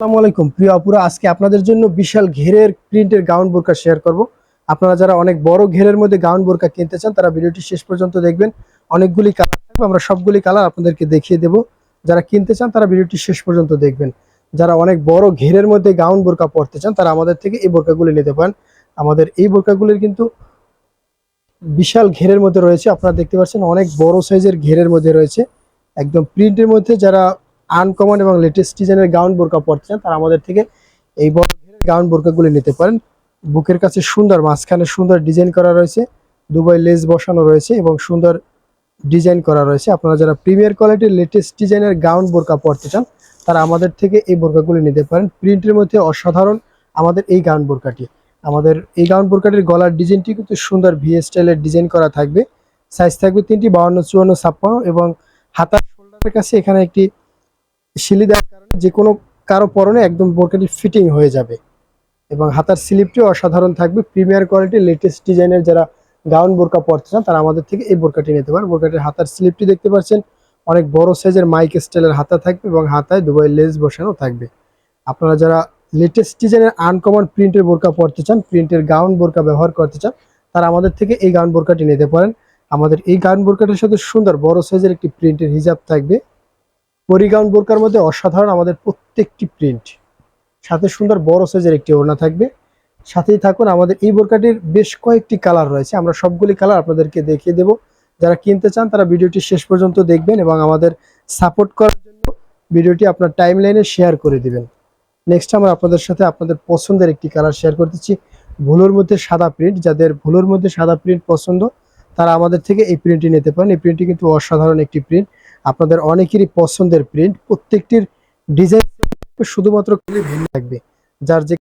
আসসালামু আলাইকুম। প্রিয় আপুরা, আজকে আপনাদের জন্য বিশাল ঘেরের প্রিন্টের গাউন বোরকা শেয়ার করব। আপনারা যারা অনেক বড় ঘেরের মধ্যে গাউন বোরকা কিনতে চান, তারা ভিডিওটি শেষ পর্যন্ত দেখবেন। অনেকগুলি কালার থাকবে, আমরা সবগুলি কালার আপনাদেরকে দেখিয়ে দেব। যারা কিনতে চান, তারা ভিডিওটি শেষ পর্যন্ত দেখবেন। যারা অনেক বড় ঘেরের মধ্যে গাউন বোরকা পরতে চান, তারা আমাদের থেকে এই বোরকাগুলি নিতে পারেন। আমাদের এই বোরকাগুলির কিন্তু বিশাল ঘেরের মধ্যে রয়েছে। আপনারা দেখতে পাচ্ছেন, অনেক বড় সাইজের ঘেরের মধ্যে রয়েছে। একদম প্রিন্টের মধ্যে যারা আনকমন এবং লেটেস্ট ডিজাইনের গাউন বোরকা পরতে চান, তারা আমাদের থেকে এই বড় গাউন বোরকাগুলি নিতে পারেন। বুকের কাছে সুন্দর, মাঝখানে সুন্দর ডিজাইন করা রয়েছে, দুবাই লেস বসানো রয়েছে এবং সুন্দর ডিজাইন করা রয়েছে। আপনারা যারা প্রিমিয়ার কোয়ালিটির লেটেস্ট ডিজাইনের গাউন বোরকা পরতে চান, তারা আমাদের থেকে এই বোরকাগুলি নিতে পারেন। প্রিন্টের মধ্যে অসাধারণ আমাদের এই গাউন বোরকাটি। আমাদের এই গাউন বোরকাটির গলার ডিজাইনটি কিন্তু সুন্দর ভি স্টাইলের ডিজাইন করা থাকবে। সাইজ থাকবে তিনটি, বাউন্ন, চুয়ান্ন, ছাপ্পান্ন এবং হাতার শোল্ডারের কাছে এখানে একটি শিলি দেওয়ার কারণে যে কোনো কারও পরনে একদম বোরকাটি ফিটিং হয়ে যাবে। এবং হাতার স্লিপটিও অসাধারণ থাকবে। প্রিমিয়ার কোয়ালিটির লেটেস্ট ডিজাইনের যারা গাউন বোরকা পরতে চান, তারা আমাদের থেকে এই বোরকাটি নিতে পারেন। বোরকাটির হাতার স্লিপটি দেখতে পাচ্ছেন। অনেক বড় সাইজের মাইক স্টাইলের হাতা থাকবে এবং হাতায় দুবাই লেস বসানো থাকবে। আপনারা যারা লেটেস্ট ডিজাইনের আনকমন প্রিন্টের বোরকা পরতে চান প্রিন্টের গাউন বোরকা ব্যবহার করতে চান, তারা আমাদের থেকে এই গাউন বোরকাটি নিতে পারেন। আমাদের এই গাউন বোরকাটির সাথে সুন্দর বড় সাইজের একটি প্রিন্টের হিজাব থাকবে। পরিগাউন বোরকার মধ্যে অসাধারণ আমাদের প্রত্যেকটি প্রিন্ট সাথে সুন্দর বড় সাইজের একটি ওড়না থাকবে। সাথেই থাকুন, আমাদের এই বোরকাটির বেশ কয়েকটি কালার রয়েছে। আমরা সবগুলি কালার আপনাদেরকে দেখিয়ে দেব। যারা কিনতে চান, তারা ভিডিওটি শেষ পর্যন্ত দেখবেন এবং আমাদের সাপোর্ট করার জন্য ভিডিওটি আপনার টাইম লাইনে শেয়ার করে দিবেন। নেক্সট আমরা আপনাদের সাথে আপনাদের পছন্দের একটি কালার শেয়ার করতেছি ভুলোর মধ্যে সাদা প্রিন্ট যাদের ভুলোর মধ্যে সাদা প্রিন্ট পছন্দ, তারা আমাদের থেকে এই প্রিন্টটি নিতে পারেন। এই প্রিন্টটি কিন্তু অসাধারণ একটি প্রিন্ট আপনাদের অনেকেরই পছন্দের প্রিন্ট প্রত্যেকটির ডিজাইন শুধুমাত্র ভিন্ন থাকবে। যার যে